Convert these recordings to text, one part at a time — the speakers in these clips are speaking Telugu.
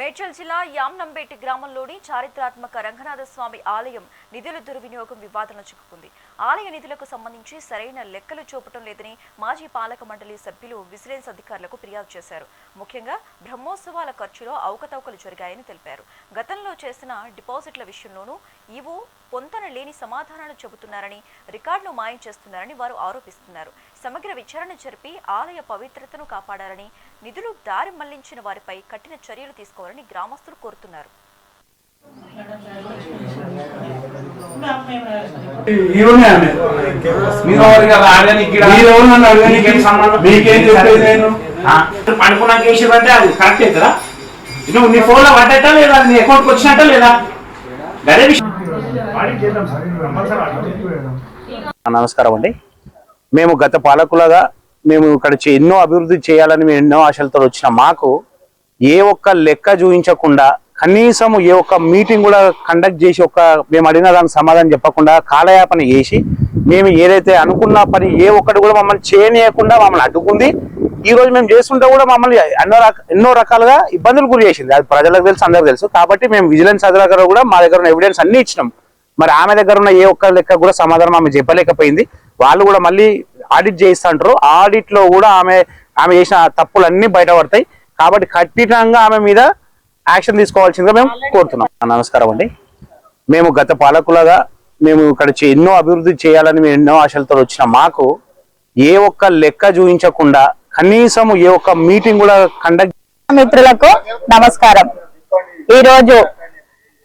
మేడ్చల్ జిల్లా యామ్నంబేటి గ్రామంలోని చారిత్రాత్మక రంగనాథ స్వామి ఆలయం నిధుల దుర్వినియోగం వివాదంలో చిక్కుకుంది. ఆలయ నిధులకు సంబంధించి సరైన లెక్కలు చూపటం లేదని మాజీ పాలక మండలి సభ్యులు విజిలెన్స్ అధికారులకు ఫిర్యాదు చేశారు. ముఖ్యంగా బ్రహ్మోత్సవాల ఖర్చులో అవకతవకలు జరిగాయని తెలిపారు. గతంలో చేసిన డిపాజిట్ల విషయంలోనూ ఈవో పొంతన లేని సమాధానాలు చెబుతున్నారని రికార్డులు మాయం చేస్తున్నారని వారు ఆరోపిస్తున్నారు. సమగ్ర విచారణ జరిపి ఆలయ పవిత్రతను కాపాడాలని నిధులు దారి మళ్ళించిన వారిపై కఠిన చర్యలు తీసుకోవాలని గ్రామస్తులు కోరుతున్నారు? మీకేం చెప్పేది నేను? పడుకున్నాక వేసిరంటే అది కరెక్ట్ అవుతుందా? నువ్వు నీ ఫోన్లో పడ్డట్టా లేదా? నీ అకౌంట్ వచ్చినట్టా లేదా? గదే విషయం నమస్కారం అండి. మేము గత పాలకులుగా మేము ఇక్కడ చే- ఎన్నో అభివృద్ధి చేయాలని మేము ఎన్నో ఆశలతో వచ్చిన మాకు ఏ ఒక్క లెక్క చూపించకుండా కనీసం ఏ ఒక్క మీటింగ్ కూడా కండక్ట్ చేసి ఒక మేము అడిగిన దానికి సమాధానం చెప్పకుండా కాలయాపన చేసి మేము ఏదైతే అనుకున్న పని ఏ ఒక్కటి కూడా మమ్మల్ని చేయనీయకుండా మమ్మల్ని అడ్డుకుంది ఈ రోజు మేము చేస్తుంటే కూడా మమ్మల్ని ఎన్నో రక ఎన్నో రకాలుగా ఇబ్బందులు గురి చేసింది. అది ప్రజలకు తెలుసు అందరికి తెలుసు. కాబట్టి మేము విజిలెన్స్ అధికారులు కూడా మా దగ్గర ఉన్న ఎవిడెన్స్ అన్ని ఇచ్చినాం. మరి ఆమె దగ్గర ఉన్న ఏ ఒక్క లెక్క కూడా సమాధానం ఆమె చెప్పలేకపోయింది. వాళ్ళు కూడా మళ్ళీ ఆడిట్ చేయిస్తుంటారు. ఆడిట్లో కూడా ఆమె ఆమె చేసిన తప్పులన్నీ బయటపడతాయి. కాబట్టి కఠినంగా ఆమె మీద యాక్షన్ తీసుకోవాల్సిందిగా మేము కోరుతున్నాం. నమస్కారం అండి. మేము గత పాలకులుగా మేము ఇక్కడ ఎన్నో అభివృద్ధి చేయాలని మేము ఎన్నో ఆశలతో వచ్చిన మాకు ఏ ఒక్క లెక్క చూపించకుండా కనీసం ఏ ఒక్క మీటింగ్ కూడా కండక్ట్ మిత్రులకు నమస్కారం. ఈ రోజు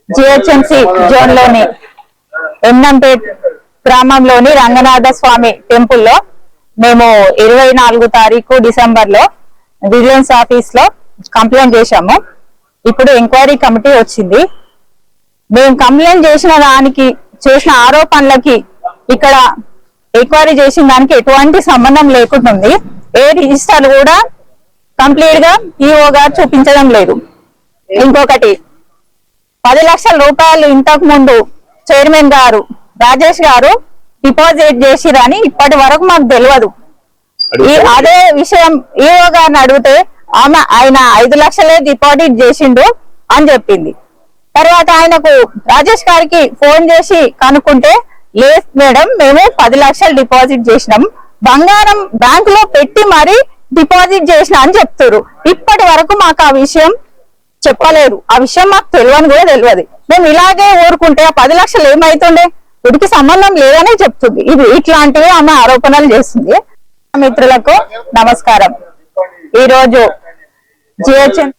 జిహెచ్ఎంసి జోన్లోని ఎన్నంపేట్ గ్రామంలోని రంగనాథ స్వామి టెంపుల్లో మేము ఇరవై నాలుగు తారీఖు డిసెంబర్లో విజిలెన్స్ ఆఫీస్లో కంప్లైంట్ చేశాము. ఇప్పుడు ఎంక్వైరీ కమిటీ వచ్చింది. మేము కంప్లైంట్ చేసిన దానికి చేసిన ఆరోపణలకి ఇక్కడ ఎంక్వైరీ చేసిన దానికి ఎటువంటి సంబంధం లేకుండా ఉంది. ఏ రిజిస్టర్ కూడా కంప్లీట్గా ఈఓ గారు చూపించడం లేదు. ఇంకొకటి పది లక్షల రూపాయలు ఇంతకు ముందు చైర్మన్ గారు రాజేష్ గారు డిపాజిట్ చేసిరని ఇప్పటి వరకు మాకు తెలియదు ఈ అదే విషయం ఈఓ గారిని అడిగితే ఆమె ఆయన ఐదు లక్షలే డిపాజిట్ చేసిండు అని చెప్పింది. తర్వాత ఆయనకు రాజేష్ గారికి ఫోన్ చేసి కనుక్కుంటే లేదు మేడం మేము పది లక్షలు డిపాజిట్ చేసినాం. బంగారం బ్యాంకు లో పెట్టి మరి డిపాజిట్ చేసిన అని చెప్తారు ఇప్పటి వరకు మాకు ఆ విషయం చెప్పలేదు. ఆ విషయం మాకు తెలియని కూడా తెలియదు. మేము ఇలాగే ఊరుకుంటే ఆ పది లక్షలు ఏమైతుండే? వీటికి సంబంధం లేదని చెప్తుంది. ఇది ఇట్లాంటివి ఆమె ఆరోపణలు చేస్తుంది మిత్రులకు నమస్కారం. ఈరోజు జిహెచ్ఎం